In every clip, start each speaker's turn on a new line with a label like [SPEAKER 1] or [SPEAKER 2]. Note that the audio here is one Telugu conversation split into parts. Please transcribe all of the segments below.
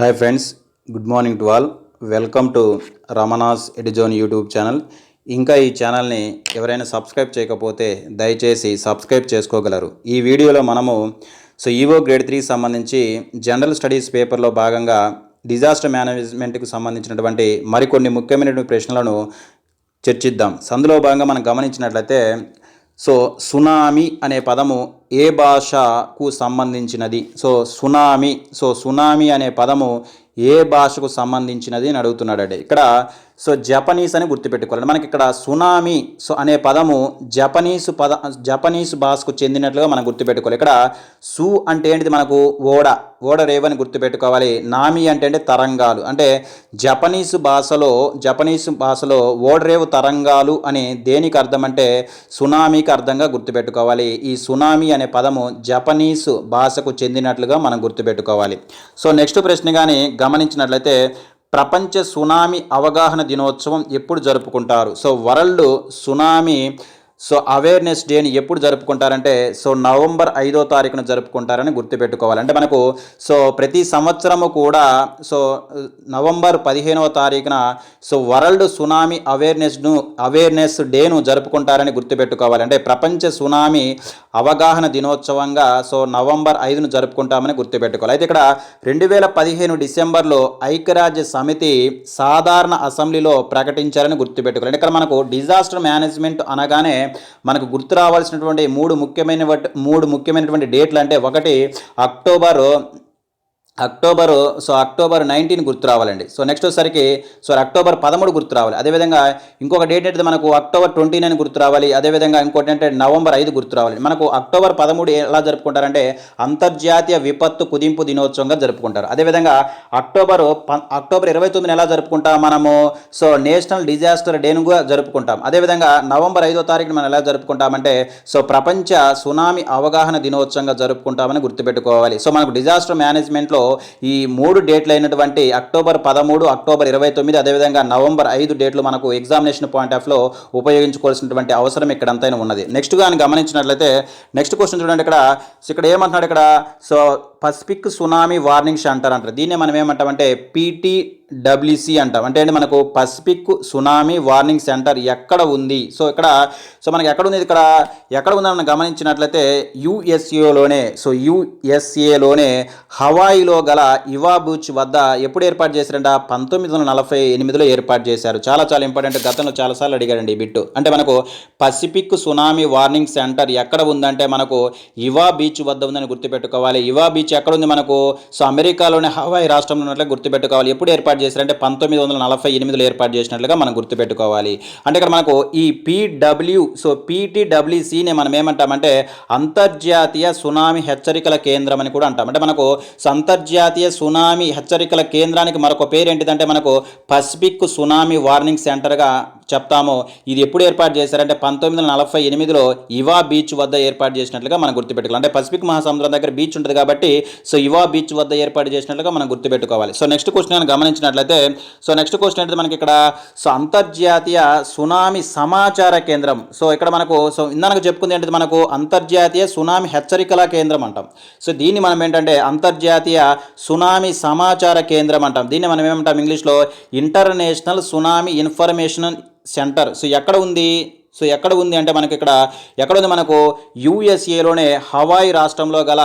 [SPEAKER 1] Hi friends good morning to all welcome to Ramana's ఎడిజోన్ YouTube channel ఇంకా ఈ ఛానల్ని ఎవరైనా సబ్స్క్రైబ్ చేయకపోతే దయచేసి సబ్స్క్రైబ్ చేసుకోగలరు. ఈ వీడియోలో మనము సో ఈవో గ్రేడ్ త్రీకి సంబంధించి జనరల్ స్టడీస్ పేపర్లో భాగంగా డిజాస్టర్ మేనేజ్మెంట్కి సంబంధించినటువంటి మరికొన్ని ముఖ్యమైనటువంటి ప్రశ్నలను చర్చిద్దాం. అందులో భాగంగా మనం గమనించినట్లయితే సో సునామీ అనే పదము ఏ భాషకు సంబంధించినది? సో సునామీ సో సునామీ అనే పదము ఏ భాషకు సంబంధించినది అని అడుగుతున్నాడు ఇక్కడ సో జపనీస్ అని గుర్తుపెట్టుకోవాలి. మనకి ఇక్కడ సునామీ సో అనే పదము జపనీస్ పద జపనీస్ భాషకు చెందినట్లుగా మనం గుర్తుపెట్టుకోవాలి. ఇక్కడ సు అంటే ఏంటిది? మనకు ఓడ ఓడ రేవని గుర్తుపెట్టుకోవాలి. నామి అంటే అంటే తరంగాలు. అంటే జపనీస్ భాషలో జపనీస్ భాషలో ఓడరేవు తరంగాలు అని దేనికి అర్థం అంటే సునామీకి అర్థంగా గుర్తుపెట్టుకోవాలి. ఈ సునామీ అనే పదము జపనీస్ భాషకు చెందినట్లుగా మనం గుర్తుపెట్టుకోవాలి. సో నెక్స్ట్ ప్రశ్న కానీ గమనించినట్లయితే ప్రపంచ సునామీ అవగాహన దినోత్సవం ఎప్పుడు జరుపుకుంటారు? So world tsunami so awareness డేని ఎప్పుడు జరుపుకుంటారంటే సో నవంబర్ ఐదో తారీఖున జరుపుకుంటారని గుర్తుపెట్టుకోవాలి. అంటే మనకు సో ప్రతి సంవత్సరము కూడా సో నవంబర్ పదిహేనవ తారీఖున సో వరల్డ్ సునామీ అవేర్నెస్ను అవేర్నెస్ డేను జరుపుకుంటారని గుర్తుపెట్టుకోవాలి. అంటే ప్రపంచ సునామీ అవగాహన దినోత్సవంగా సో నవంబర్ ఐదును జరుపుకుంటామని గుర్తుపెట్టుకోవాలి. అయితే ఇక్కడ రెండు వేల పదిహేను డిసెంబర్లో ఐక్యరాజ్య సమితి సాధారణ అసెంబ్లీలో ప్రకటించారని గుర్తుపెట్టుకోవాలి. ఇక్కడ మనకు డిజాస్టర్ మేనేజ్మెంట్ అనగానే మనకు గుర్తు రావాల్సినటువంటి మూడు ముఖ్యమైన మూడు ముఖ్యమైనటువంటి డేట్లు అంటే ఒకటి October October so October nineteen గుర్తు రావాలండి. సో నెక్స్ట్ వచ్చేసరికి సో అక్టోబర్ పదమూడు గుర్తు రావాలి. అదేవిధంగా ఇంకొక డేట్ అయితే మనకు అక్టోబర్ ట్వంటీ నైన్ గుర్తు రావాలి. అదేవిధంగా ఇంకోటి అంటే నవంబర్ ఐదు గుర్తు రావాలి మనకు అక్టోబర్ పదమూడు ఎలా జరుపుకుంటారంటే అంతర్జాతీయ విపత్తు కుదింపు దినోత్సవంగా జరుపుకుంటారు. అదేవిధంగా అక్టోబర్ ప- అక్టోబర్ ఇరవై తొమ్మిది ఎలా జరుపుకుంటాం మనము? సో నేషనల్ డిజాస్టర్ డేనుగా జరుపుకుంటాం. అదేవిధంగా నవంబర్ ఐదో తారీఖున మనం ఎలా జరుపుకుంటామంటే సో ప్రపంచ సునామీ అవగాహన దినోత్సవంగా జరుపుకుంటామని గుర్తుపెట్టుకోవాలి. సో మనకు డిజాస్టర్ మేనేజ్మెంట్లో ఈ మూడు డేట్లు అయినటువంటి అక్టోబర్ పదమూడు అక్టోబర్ ఇరవై తొమ్మిది అదేవిధంగా నవంబర్ ఐదు డేట్లు మనకు ఎగ్జామినేషన్ పాయింట్ ఆఫ్లో ఉపయోగించుకోవాల్సినటువంటి అవసరం ఇక్కడ అంతైనా ఉన్నది. నెక్స్ట్ కానీ గమనించినట్లయితే నెక్స్ట్ క్వశ్చన్ చూడండి ఇక్కడ. ఇక్కడ ఏమంటున్నాడు ఇక్కడ? So Pacific tsunami warning centre అంటారు దీన్ని మనం ఏమంటామంటే పీటీడబ్ల్యూసీ అంటాం. అంటే ఏంటి? మనకు పసిఫిక్ సునామీ వార్నింగ్ సెంటర్ ఎక్కడ ఉంది? సో ఇక్కడ సో మనకి ఎక్కడ ఉంది? ఇక్కడ ఎక్కడ ఉందని మనం గమనించినట్లయితే యుఎస్ఏలోనే సో యుఎస్ఏలోనే హవాయిలో గల ఇవా బీచ్ వద్ద ఎప్పుడు ఏర్పాటు చేశారంట? పంతొమ్మిది వందల నలభై ఎనిమిదిలో ఏర్పాటు చేశారు. చాలా చాలా ఇంపార్టెంట్. గతంలో చాలాసార్లు అడిగారండి ఈ బిట్టు. అంటే మనకు పసిఫిక్ సునామీ వార్నింగ్ సెంటర్ ఎక్కడ ఉందంటే మనకు ఇవా బీచ్ వద్ద ఉందని గుర్తుపెట్టుకోవాలి. ఇవా బీచ్ ఎక్కడ ఎక్కడుంది మనకు? సో అమెరికాలోని హవాయి రాష్ట్రంలో ఉన్నట్లుగా గుర్తుపెట్టుకోవాలి. ఎప్పుడు ఏర్పాటు చేశారంటే పంతొమ్మిది వందల నలభై ఎనిమిదిలో ఏర్పాటు చేసినట్లుగా మనం గుర్తుపెట్టుకోవాలి. అంటే ఇక్కడ మనకు ఈ పీడబ్ల్యూ సో పీటీడబ్ల్యూసీని మనం ఏమంటామంటే అంతర్జాతీయ సునామీ హెచ్చరికల కేంద్రం అని కూడా అంటాం. అంటే మనకు అంతర్జాతీయ సునామీ హెచ్చరికల కేంద్రానికి మరొక పేరు ఏంటిదంటే మనకు పసిఫిక్ సునామీ వార్నింగ్ సెంటర్గా చెప్తాము. ఇది ఎప్పుడు ఏర్పాటు చేశారంటే పంతొమ్మిది వందల నలభై ఎనిమిదిలో ఇవా బీచ్ వద్ద ఏర్పాటు చేసినట్లుగా మనం గుర్తుపెట్టుకోవాలి. అంటే పసిఫిక్ మహాసముద్రం దగ్గర బీచ్ ఉంటుంది కాబట్టి సో ఇవా బీచ్ వద్ద ఏర్పాటు చేసినట్లుగా మనం గుర్తుపెట్టుకోవాలి. సో నెక్స్ట్ క్వశ్చన్ గమనించినట్లయితే సో నెక్స్ట్ క్వశ్చన్ ఏంటి మనకి ఇక్కడ? సో అంతర్జాతీయ సునామీ సమాచార కేంద్రం. సో ఇక్కడ మనకు సో ఇందాక చెప్పుకుంది ఏంటిది మనకు? అంతర్జాతీయ సునామీ హెచ్చరికల కేంద్రం అంటాం. సో దీన్ని మనం ఏంటంటే అంతర్జాతీయ సునామీ సమాచార కేంద్రం అంటాం. దీన్ని మనం ఏమంటాం ఇంగ్లీష్లో? International tsunami information centre. So ఎక్కడ ఉంది? సో ఎక్కడ ఉంది అంటే మనకి ఇక్కడ ఎక్కడ ఉంది మనకు? యూఎస్ఏలోనే హవాయి రాష్ట్రంలో గల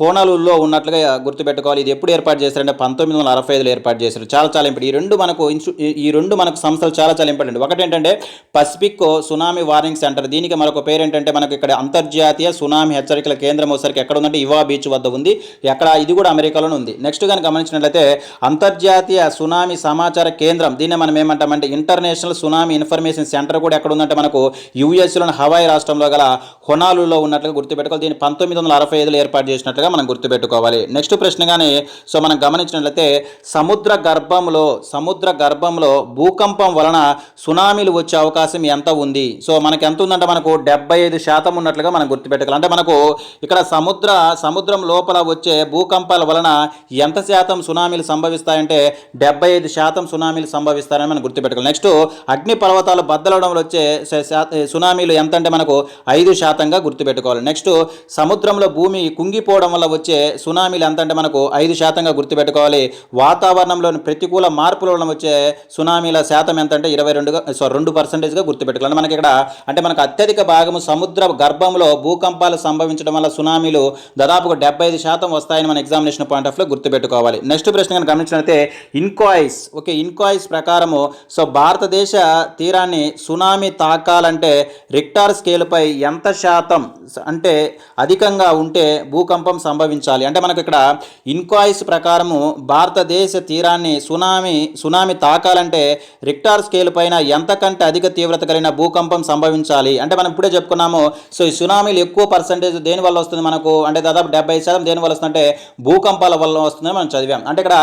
[SPEAKER 1] హోనలూరులో ఉన్నట్లుగా గుర్తుపెట్టుకోవాలి. ఇది ఎప్పుడు ఏర్పాటు చేశారంటే పంతొమ్మిది వందల అరవై ఐదులో ఏర్పాటు చేశారు. చాలా చాలా ఇంపార్టెంట్. ఈ రెండు మనకు ఈ- రెండు మనకు సంస్థలు చాలా చాలా ఇంపార్టెంట్. ఒకటి ఏంటంటే పసిఫిక్ సునామీ వార్నింగ్ సెంటర్. దీనికి మరొక పేరు ఏంటంటే మనకు ఇక్కడ అంతర్జాతీయ సునామీ హెచ్చరికల కేంద్రం వచ్చరికి ఎక్కడ ఉందంటే ఇవా బీచ్ వద్ద ఉంది. ఎక్కడ ఇది కూడా అమెరికాలోనే ఉంది. నెక్స్ట్ కానీ గమనించినట్లయితే అంతర్జాతీయ సునామీ సమాచార కేంద్రం. దీన్ని మనం ఏమంటామంటే ఇంటర్నేషనల్ సునామీ ఇన్ఫర్మేషన్ సెంటర్ కూడా ఎక్కడ ఉందంటే మనకు యూఎస్లోని హవాయి రాష్ట్రంలో గల హొనాలులో ఉన్నట్లుగా గుర్తుపెట్టుకోవాలి. దీన్ని పంతొమ్మిది వందల అరవై ఐదులో ఏర్పాటు చేసినట్లుగా మనం గుర్తుపెట్టుకోవాలి. నెక్స్ట్ ప్రశ్న కానీ సో మనం గమనించినట్లయితే సముద్ర గర్భంలో సముద్ర గర్భంలో భూకంపం వలన సునామీలు వచ్చే అవకాశం ఎంత ఉంది? సో మనకి ఎంత ఉందంటే మనకు డెబ్బై ఐదు శాతం ఉన్నట్లుగా మనం గుర్తుపెట్టుకోవాలి. అంటే మనకు ఇక్కడ సముద్ర సముద్రం లోపల వచ్చే భూకంపాల వలన ఎంత శాతం సునామీలు సంభవిస్తాయంటే డెబ్బై ఐదు శాతం సునామీలు సంభవిస్తారని మనం గుర్తుపెట్టుకోవాలి. నెక్స్ట్ అగ్ని పర్వతాలు బద్దలవడం వల్ల వచ్చే సునామీలు ఎంత అంటే మనకు ఐదు శాతంగా గుర్తుపెట్టుకోవాలి. నెక్స్ట్ సముద్రంలో భూమి కుంగిపోవడం వల్ల వచ్చే సునామీలు ఎంత అంటే మనకు ఐదు శాతంగా గుర్తుపెట్టుకోవాలి. వాతావరణంలోని ప్రతికూల మార్పుల వలన వచ్చే సునామీల శాతం ఎంత అంటే ఇరవై రెండుగా సో రెండు పర్సెంటేజ్గా గుర్తుపెట్టుకోవాలి. మనకి ఇక్కడ అంటే మనకు అత్యధిక భాగము సముద్ర గర్భంలో భూకంపాలు సంభవించడం వల్ల సునామీలు దాదాపుగా డెబ్బై ఐదు శాతం వస్తాయని మన ఎగ్జామినేషన్ పాయింట్ ఆఫ్లో గుర్తుపెట్టుకోవాలి. నెక్స్ట్ ప్రశ్న కనుక గమనించినట్లయితే ఇన్కాయిస్ ఓకే ఇన్కాయిస్ ప్రకారము సో భారతదేశ తీరాన్ని సునామీ తాకాలంటే రిక్టార్ స్కేల్పై ఎంత శాతం అంటే అధికంగా ఉంటే భూకంపం సంభవించాలి. అంటే మనకు ఇక్కడ ఇన్కాయిస్ ప్రకారము భారతదేశ తీరాన్ని సునామీ సునామీ తాకాలంటే రిక్టార్ స్కేల్ పైన ఎంతకంటే అధిక తీవ్రత కలిగిన భూకంపం సంభవించాలి. అంటే మనం ఇప్పుడే చెప్పుకున్నాము సో ఈ సునామీలు ఎక్కువ పర్సంటేజ్ దేని వల్ల వస్తుంది మనకు? అంటే దాదాపు డెబ్బై శాతం దేని వల్ల వస్తుందంటే భూకంపాల వల్ల వస్తుందని మనం చదివాం. అంటే ఇక్కడ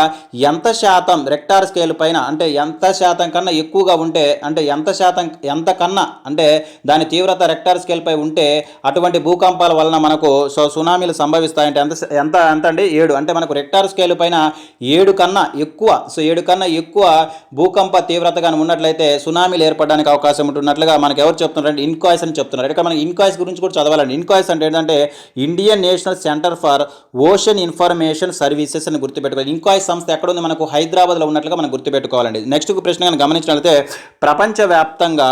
[SPEAKER 1] ఎంత శాతం రెక్టార్ స్కేల్ పైన అంటే ఎంత శాతం కన్నా ఎక్కువగా ఉంటే అంటే ఎంత శాతం ఎంత కన్నా అంటే దాని తీవ్రత రెక్టార్ స్కేల్ పై ఉంటే అటువంటి భూకంపాల వలన మనకు సో సునామీలు పాయింట్ ఎంత ఎంత ఎంత అండి ఏడు. అంటే మనకు రెక్టార్ స్కేల్ పైన ఏడు కన్నా ఎక్కువ సో ఏడు కన్నా ఎక్కువ భూకంప తీవ్రత కానీ ఉన్నట్లయితే సునామీలు ఏర్పడడానికి అవకాశం ఉంటున్నట్లుగా మనకు ఎవరు చెప్తున్నారంటే ఇన్కాయిస్ అని చెప్తున్నారు. ఇక్కడ మనకి ఇన్కాయిస్ గురించి కూడా చదవాలండి. ఇన్కాయిస్ అంటే ఏంటంటే Indian national centre for ocean information services అని గుర్తుపెట్టుకోవాలి. ఇన్కాయిస్ సంస్థ ఎక్కడ ఉంది మనకు హైదరాబాద్లో ఉన్నట్లుగా మనం గుర్తుపెట్టుకోవాలండి. నెక్స్ట్ ప్రశ్న కానీ గమనించినట్లయితే ప్రపంచవ్యాప్తంగా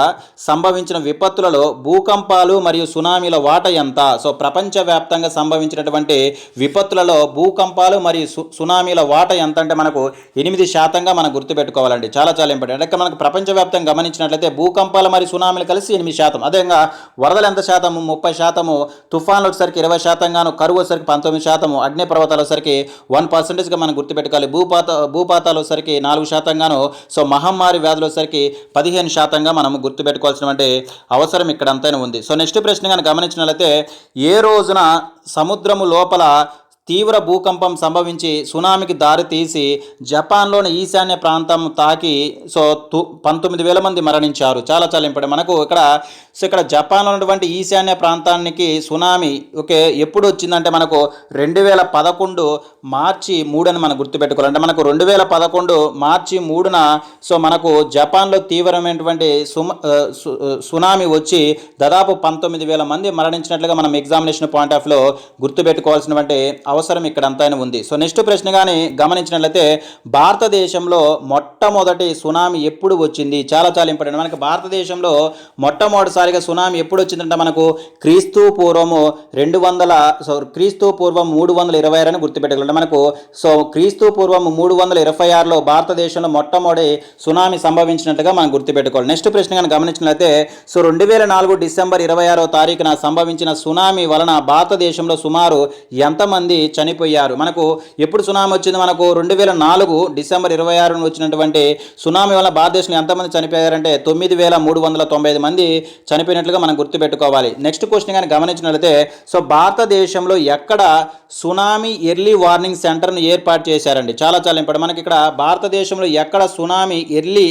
[SPEAKER 1] సంభవించిన విపత్తులలో భూకంపాలు మరియు సునామీల వాట ఎంత? సో ప్రపంచవ్యాప్తంగా సంభవించినటువంటి విపత్తులలో భూకంపాలు మరియు సు సునామీల వాట ఎంత అంటే మనకు ఎనిమిది శాతంగా మనం గుర్తుపెట్టుకోవాలండి. చాలా చాలా ఇంపార్టెంట్. అంటే మనకు ప్రపంచవ్యాప్తంగా గమనించినట్లయితే భూకంపాలు మరియు సునామీలు కలిసి ఎనిమిది శాతం. అదేవిధంగా వరదలు ఎంత శాతము? ముప్పై శాతము. తుఫాన్లు వచ్చేసరికి ఇరవై శాతంగాను కరువు వచ్చేసరికి పంతొమ్మిది శాతము. అగ్ని పర్వతాలు వచ్చేసరికి వన్ పర్సెంటేజ్గా మనం గుర్తుపెట్టుకోవాలి. భూపాత భూపాతాలు వచ్చేసరికి నాలుగు శాతంగాను సో మహమ్మారి వ్యాధులు వచ్చేసరికి పదిహేను శాతంగా మనం గుర్తుపెట్టుకోవాల్సినటువంటి అవసరం ఇక్కడ అంతైనా ఉంది. సో నెక్స్ట్ ప్రశ్న కానీ గమనించినట్లయితే ఏ రోజున సముద్రము లోపల లోపల తీవ్ర భూకంపం సంభవించి సునామీకి దారితీసి జపాన్లోని ఈశాన్య ప్రాంతం తాకి సో తు పంతొమ్మిది వేల మంది మరణించారు. చాలా చాలా ఇంపార్టెంట్. మనకు ఇక్కడ సో ఇక్కడ జపాన్లో ఉన్నటువంటి ఈశాన్య ప్రాంతానికి సునామీ ఓకే ఎప్పుడు వచ్చిందంటే మనకు రెండు వేల పదకొండు మార్చి మూడు అని మనం గుర్తుపెట్టుకోవాలి అంటే మనకు రెండు వేల పదకొండు మార్చి మూడున సో మనకు జపాన్లో తీవ్రమైనటువంటి సుమ సు- సునామీ వచ్చి దాదాపు పంతొమ్మిది వేల మంది మరణించినట్లుగా మనం ఎగ్జామినేషన్ పాయింట్ ఆఫ్లో గుర్తుపెట్టుకోవాల్సినటువంటి అవసరం ఇక్కడ అంతైనా ఉంది. సో నెక్స్ట్ ప్రశ్న కానీ గమనించినట్లయితే భారతదేశంలో మొట్టమొదటి సునామీ ఎప్పుడు వచ్చింది? చాలా చాలా ఇంపార్టెంట్. మనకి భారతదేశంలో మొట్టమొదటిసారిగా సునామీ ఎప్పుడు వచ్చిందంటే మనకు? క్రీస్తు పూర్వము రెండు వందల సో క్రీస్తు పూర్వం మూడు వందల ఇరవై ఆరు అని గుర్తుపెట్టగలంటే మనకు సో క్రీస్తు పూర్వం మూడు వందల ఇరవై ఆరులో భారతదేశంలో మొట్టమొదటి సునామీ సంభవించినట్టుగా మనం గుర్తుపెట్టుకోవాలి. నెక్స్ట్ ప్రశ్న కానీ గమనించినట్లయితే సో రెండు వేల నాలుగు డిసెంబర్ ఇరవై ఆరో తారీఖున సంభవించిన సునామీ వలన భారతదేశంలో సుమారు ఎంతమంది చనిపోయారు. మనకు ఎప్పుడు సునామీ వచ్చింది? మనకు రెండు వేల నాలుగు డిసెంబర్ ఇరవై ఆరున వచ్చినటువంటి సునామీ వల్ల భారతదేశంలో ఎంతమంది చనిపోయారంటే తొమ్మిది వేల మూడు వందల తొంభై ఐదు మంది చనిపోయినట్లుగా మనం గుర్తుపెట్టుకోవాలి. నెక్స్ట్ క్వశ్చన్ కానీ గమనించినట్లయితే సో భారతదేశంలో ఎక్కడ సునామీ ఎర్లీ వార్నింగ్ సెంటర్ను ఏర్పాటు చేశారండి? చాలా చాలా ఇంపార్టెంట్. మనకి ఇక్కడ భారతదేశంలో ఎక్కడ సునామీ ఎర్లీ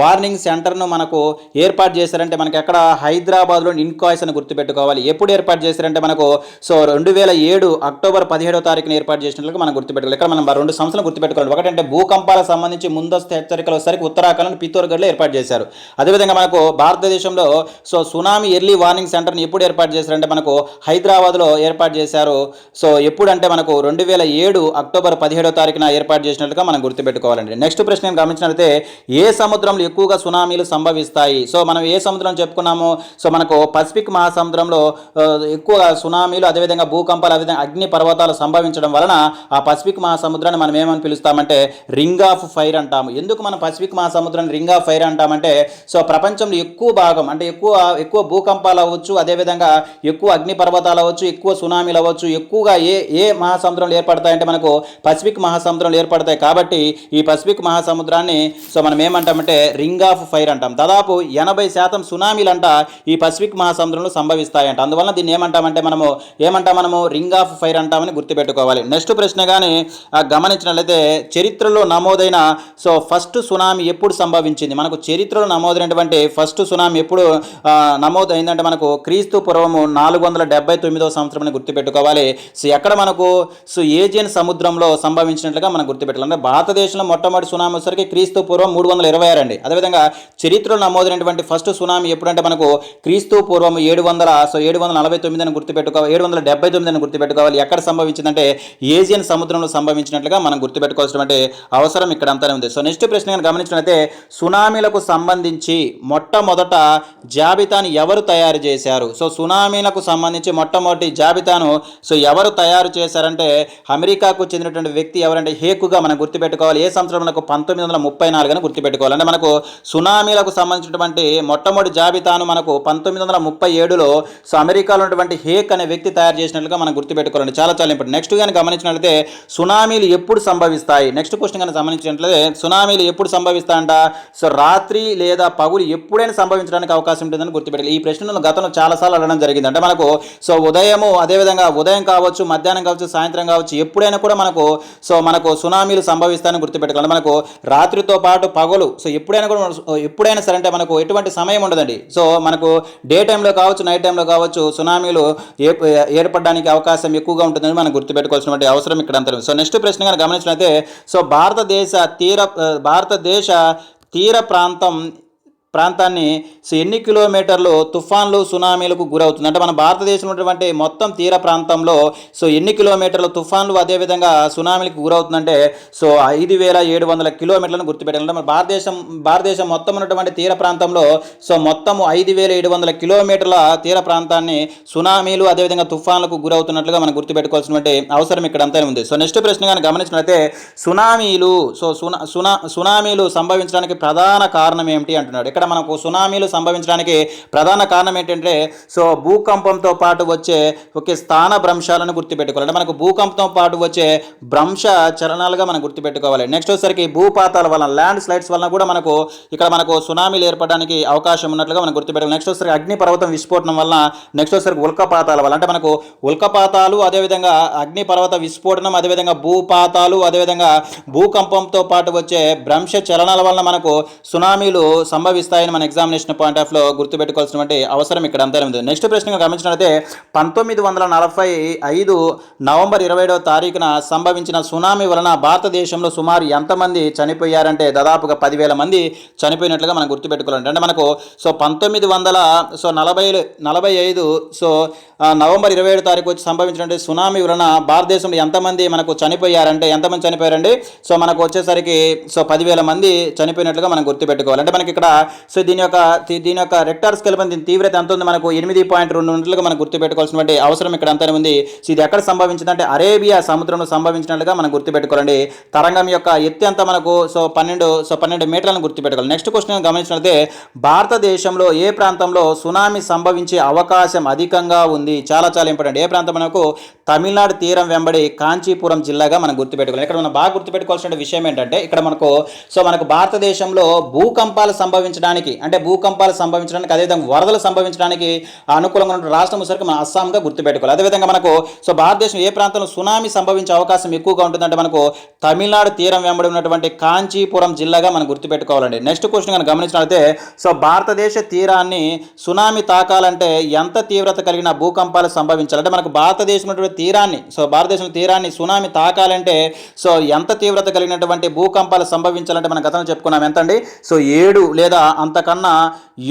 [SPEAKER 1] వార్నింగ్ సెంటర్ను మనకు ఏర్పాటు చేశారంటే మనకి ఎక్కడ హైదరాబాద్లో ఇన్కాయిస్ అని గుర్తుపెట్టుకోవాలి. ఎప్పుడు ఏర్పాటు చేశారంటే మనకు సో రెండు వేల ఏడు అక్టోబర్ పదిహేడు తారీఖున ఏర్పాటు చేసినట్లుగా మనం గుర్తుపెట్టుకోవాలి. ఇక్కడ మనం రెండు సంస్థలు గుర్తుపెట్టుకోవాలి. ఒకటంటే భూకంపాలకు సంబంధించి ముందస్తు హెచ్చరికలు వచ్చేసరికి ఉత్తరాఖండ్ పిత్తోర్గఢ్లో ఏర్పాటు చేశారు. అదేవిధంగా మనకు భారతదేశంలో సో సునామీ ఎర్లీ వార్నింగ్ సెంటర్ని ఎప్పుడు ఏర్పాటు చేశారంటే మనకు హైదరాబాద్లో ఏర్పాటు చేశారు. సో ఎప్పుడంటే మనకు రెండు వేల ఏడు అక్టోబర్ పదిహేడో తారీఖున ఏర్పాటు చేసినట్లుగా మనం గుర్తుపెట్టుకోవాలండి. నెక్స్ట్ ప్రశ్న నేను గమనించినట్లయితే ఏ సముద్రంలో ఎక్కువగా సునామీలు సంభవిస్తాయి? సో మనం ఏ సముద్రం చెప్పుకున్నాము? సో మనకు పసిఫిక్ మహాసముద్రంలో ఎక్కువగా సునామీలు అదేవిధంగా భూకంపాలు అదేవిధంగా అగ్ని పర్వతాలు సంభవించడం వలన ఆ పసిఫిక్ మహాసముద్రాన్ని మనం ఏమని పిలుస్తామంటే రింగ్ ఆఫ్ ఫైర్ అంటాము. ఎందుకు మనం పసిఫిక్ మహాసముద్రాన్ని రింగ్ ఆఫ్ ఫైర్ అంటామంటే సో ప్రపంచంలో ఎక్కువ భాగం అంటే ఎక్కువ ఎక్కువ భూకంపాలు అవ్వచ్చు అదేవిధంగా ఎక్కువ అగ్ని పర్వతాలు అవ్వచ్చు ఎక్కువ సునామీలు అవ్వచ్చు ఎక్కువగా ఏ ఏ మహాసముద్రంలో ఏర్పడతాయంటే మనకు పసిఫిక్ మహాసముద్రంలో ఏర్పడతాయి. కాబట్టి ఈ పసిఫిక్ మహాసముద్రాన్ని సో మనం ఏమంటామంటే రింగ్ ఆఫ్ ఫైర్ అంటాం. దాదాపు ఎనభై శాతం సునామీలంట ఈ పసిఫిక్ మహాసముద్రంలో సంభవిస్తాయంట. అందువల్ల దీన్ని ఏమంటామంటే మనము ఏమంటాం మనము? రింగ్ ఆఫ్ ఫైర్ అంటామని గుర్తు గుర్తుపెట్టుకోవాలి. నెక్స్ట్ ప్రశ్న కానీ గమనించినట్లయితే చరిత్రలో నమోదైన సో ఫస్ట్ సునామీ ఎప్పుడు సంభవించింది? మనకు చరిత్రలో నమోదైనటువంటి ఫస్ట్ సునామీ ఎప్పుడు నమోదైందంటే మనకు క్రీస్తు పూర్వము నాలుగు వందల డెబ్బై తొమ్మిదవ సంవత్సరం అని గుర్తుపెట్టుకోవాలి. సో ఎక్కడ మనకు సో ఏజియన్ సముద్రంలో సంభవించినట్లుగా మనం గుర్తుపెట్టాలి అంటే భారతదేశంలో మొట్టమొదటి సునామీ వచ్చేసరికి క్రీస్తు పూర్వం మూడు వందల ఇరవై ఆరు అండి. అదేవిధంగా చరిత్రలో నమోదైనటువంటి ఫస్ట్ సునామీ ఎప్పుడంటే మనకు క్రీస్తు పూర్వం ఏడు వందల సో ఏడు వందల నలభై తొమ్మిది అని గుర్తుపెట్టుకోవాలి ఏడు వందల డెబ్బై తొమ్మిది అని గుర్తుపెట్టుకోవాలి. ఎక్కడ సంభవించిందంటే ఏజియన్ సముద్రంలో సంభవించినట్లుగా మనం గుర్తుపెట్టుకోవాల్సినటువంటి అవసరం ఇక్కడ అంతానే ఉంది. సో నెక్స్ట్ ప్రశ్న కనుక గమనించినట్లయితే సునామీలకు సంబంధించి మొట్టమొదట జాబితాను ఎవరు తయారు చేశారు? సో సునామీలకు సంబంధించి మొట్టమొదటి జాబితాను సో ఎవరు తయారు చేశారంటే అమెరికాకు చెందినటువంటి వ్యక్తి ఎవరంటే హేకుగా మనం గుర్తుపెట్టుకోవాలి. ఏ సంవత్సరం మనకు పంతొమ్మిది వందల ముప్పై నాలుగు అని గుర్తుపెట్టుకోవాలి అంటే మనకు సునామీలకు సంబంధించినటువంటి మొట్టమొదటి జాబితాను మనకు పంతొమ్మిది వందల ముప్పై ఏడులో సో అమెరికాలో ఉన్నటువంటి హేక్ అనే వ్యక్తి తయారు చేసినట్లుగా మనం గుర్తుపెట్టుకోవాలండి. చాలా చాలా ఇంపార్టెంట్. నెక్స్ట్ కానీ గమనించినట్లయితే సునామీలు ఎప్పుడు సంభవిస్తాయి? నెక్స్ట్ క్వశ్చన్ కానీ గమనించినట్లయితే సునామీలు ఎప్పుడు సంభవిస్తాయంట? సో రాత్రి లేదా పగులు ఎప్పుడైనా సంభవించడానికి అవకాశం ఉంటుందని గుర్తుపెట్టాలి ఈ ప్రశ్నను గతంలో చాలాసార్లు అడగడం జరిగింది అంటే మనకు సో ఉదయము అదేవిధంగా ఉదయం కావచ్చు మధ్యాహ్నం కావచ్చు సాయంత్రం కావచ్చు ఎప్పుడైనా కూడా మనకు సో మనకు సునామీలు సంభవిస్తాయని గుర్తుపెట్టుకోవాలి మనకు రాత్రితో పాటు పగలు సో ఎప్పుడైనా కూడా ఎప్పుడైనా సరే అంటే మనకు ఎటువంటి సమయం ఉండదండి. సో మనకు డే టైంలో కావచ్చు నైట్ టైంలో కావచ్చు సునామీలు ఏ- ఏర్పడడానికి అవకాశం ఎక్కువగా ఉంటుందని మనం గుర్తుపెట్టుకోవాల్సినటువంటి అవసరం ఇక్కడ అంత సో నెక్స్ట్ ప్రశ్న కనుక గమనించినట్లయితే సో భారతదేశ తీర భారతదేశ తీర ప్రాంతం ప్రాంతాన్ని సో ఎన్ని కిలోమీటర్లు తుఫాన్లు సునామీలకు గురవుతుంది? అంటే మన భారతదేశంలో ఉన్నటువంటి మొత్తం తీర ప్రాంతంలో సో ఎన్ని కిలోమీటర్లు తుఫాన్లు అదేవిధంగా సునామీలకు గురవుతుందంటే సో ఐదు వేల ఏడు వందల కిలోమీటర్లను గుర్తుపెట్టాలి. అంటే మన భారతదేశం భారతదేశం మొత్తం ఉన్నటువంటి తీర ప్రాంతంలో సో మొత్తం ఐదు వేల ఏడు వందల కిలోమీటర్ల తీర ప్రాంతాన్ని సునామీలు అదేవిధంగా తుఫాన్లకు గురవుతున్నట్లుగా మనం గుర్తుపెట్టుకోవాల్సినటువంటి అవసరం ఇక్కడ అంతా ఉంది. సో నెక్స్ట్ ప్రశ్న కానీ గమనించినట్లయితే సునామీలు సో సునా సునా సునామీలు సంభవించడానికి ప్రధాన కారణం ఏమిటి అంటున్నాడు. ఇక్కడ మనకు సునామీలు సంభవించడానికి ప్రధాన కారణం ఏంటంటే సో భూకంపంతో పాటు వచ్చే ఓకే స్థాన భ్రంశాలను గుర్తుపెట్టుకోవాలి. అంటే మనకు భూకంపంతో పాటు వచ్చే భ్రంశ చలనాలుగా మనం గుర్తుపెట్టుకోవాలి. నెక్స్ట్ వచ్చేసరికి భూపాతాల వలన ల్యాండ్ స్లైడ్స్ వలన కూడా మనకు ఇక్కడ మనకు సునామీలు ఏర్పడడానికి అవకాశం ఉన్నట్లుగా మనం గుర్తుపెట్టుకోవాలి. నెక్స్ట్ వచ్చేసరికి అగ్నిపర్వతం విస్ఫోటనం వలన నెక్స్ట్ వచ్చేసరికి ఉల్కపాతాల వల్ల అంటే మనకు ఉల్కపాతాలు అదేవిధంగా అగ్నిపర్వత విస్ఫోటనం అదేవిధంగా భూపాతాలు అదేవిధంగా భూకంపంతో పాటు వచ్చే భ్రంశ చలనాల వలన మనకు సునామీలు స్థాయిని మన ఎగ్జామినేషన్ పాయింట్ ఆఫ్లో గుర్తుపెట్టుకోవాల్సినటువంటి అవసరం ఇక్కడ అంతా ఉంది నెక్స్ట్ ప్రశ్నగా గమనించినట్లయితే పంతొమ్మిది వందల నలభై ఐదు నవంబర్ ఇరవై తారీఖున సంభవించిన సునామీ వలన భారతదేశంలో సుమారు ఎంతమంది చనిపోయారంటే దాదాపుగా పదివేల మంది చనిపోయినట్లుగా మనం గుర్తుపెట్టుకోవాలంటే అంటే మనకు సో పంతొమ్మిది వందల సో నలభై నలభై ఐదు సో నవంబర్ ఇరవై ఏడు తారీఖు వచ్చి సంభవించినటువంటి సునామీ వలన భారతదేశంలో ఎంతమంది మనకు చనిపోయారంటే ఎంతమంది చనిపోయారండి? సో మనకు వచ్చేసరికి సో పదివేల మంది చనిపోయినట్లుగా మనం గుర్తుపెట్టుకోవాలి. అంటే మనకి ఇక్కడ సో దీని యొక్క దీని యొక్క రెక్టార్ స్కేల్ దీని తీవ్రత ఎంత ఉంది మనకు? ఎనిమిది పాయింట్ రెండు ఉన్నట్లుగా మనం గుర్తుపెట్టుకోవాల్సినటువంటి అవసరం ఇక్కడ అంతనే ఉంది. సో ఇది ఎక్కడ సంభవించిందంటే అరేబియా సముద్రంలో సంభవించినట్లుగా మనం గుర్తుపెట్టుకోవాలండి. తరంగం యొక్క ఎత్తు ఎంత మనకు? సో పన్నెండు సో పన్నెండు మీటర్లను గుర్తుపెట్టుకోవాలి. నెక్స్ట్ క్వశ్చన్ గమనించినట్లయితే భారతదేశంలో ఏ ప్రాంతంలో సునామీ సంభవించే అవకాశం అధికంగా ఉంది? చాలా చాలా ఇంపార్టెంట్. ఏ ప్రాంతం మనకు? తమిళనాడు తీరం వెంబడి కాంచీపురం జిల్లాగా మనం గుర్తుపెట్టుకోవాలి. ఇక్కడ మనం బాగా గుర్తుపెట్టుకోవాల్సిన విషయం ఏంటంటే ఇక్కడ మనకు సో మనకు భారతదేశంలో భూకంపాలు సంభవించడానికి అంటే భూకంపాలు సంభవించడానికి అదేవిధంగా వరదలు సంభవించడానికి అనుకూలంగా ఉన్న రాష్ట్రం సరికి మనం అస్సాంగా గుర్తుపెట్టుకోవాలి. అదేవిధంగా మనకు సో భారతదేశం ఏ ప్రాంతంలో సునామీ సంభవించే అవకాశం ఎక్కువగా ఉంటుందంటే మనకు తమిళనాడు తీరం వెంబడి ఉన్నటువంటి కాంచీపురం జిల్లాగా మనం గుర్తుపెట్టుకోవాలండి. నెక్స్ట్ క్వశ్చన్ కనుక గమనించినట్లయితే సో భారతదేశ తీరాన్ని సునామీ తాకాలంటే ఎంత తీవ్రత కలిగిన భూకంపాలు సంభవించాలంటే మనకు భారతదేశం ఉన్నటువంటి తీరాన్ని సో భారతదేశం తీరాన్ని సునామీ తాకాలంటే సో ఎంత తీవ్రత కలిగినటువంటి భూకంపాలు సంభవించాలంటే మనం గతంలో చెప్పుకున్నాం. ఎంతండి? సో ఏడు లేదా అంతకన్నా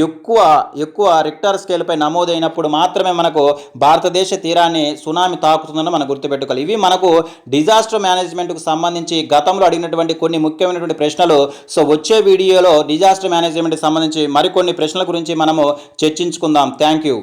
[SPEAKER 1] ఎక్కువ ఎక్కువ రిక్టర్ స్కేల్పై నమోదైనప్పుడు మాత్రమే మనకు భారతదేశ తీరాన్ని సునామీ తాకుతుందని మనం గుర్తుపెట్టుకోవాలి. ఇవి మనకు డిజాస్టర్ మేనేజ్మెంట్కు సంబంధించి గతంలో అడిగినటువంటి కొన్ని ముఖ్యమైనటువంటి ప్రశ్నలు. సో వచ్చే వీడియోలో డిజాస్టర్ మేనేజ్మెంట్కి సంబంధించి మరికొన్ని ప్రశ్నల గురించి మనము చర్చించుకుందాం. Thank you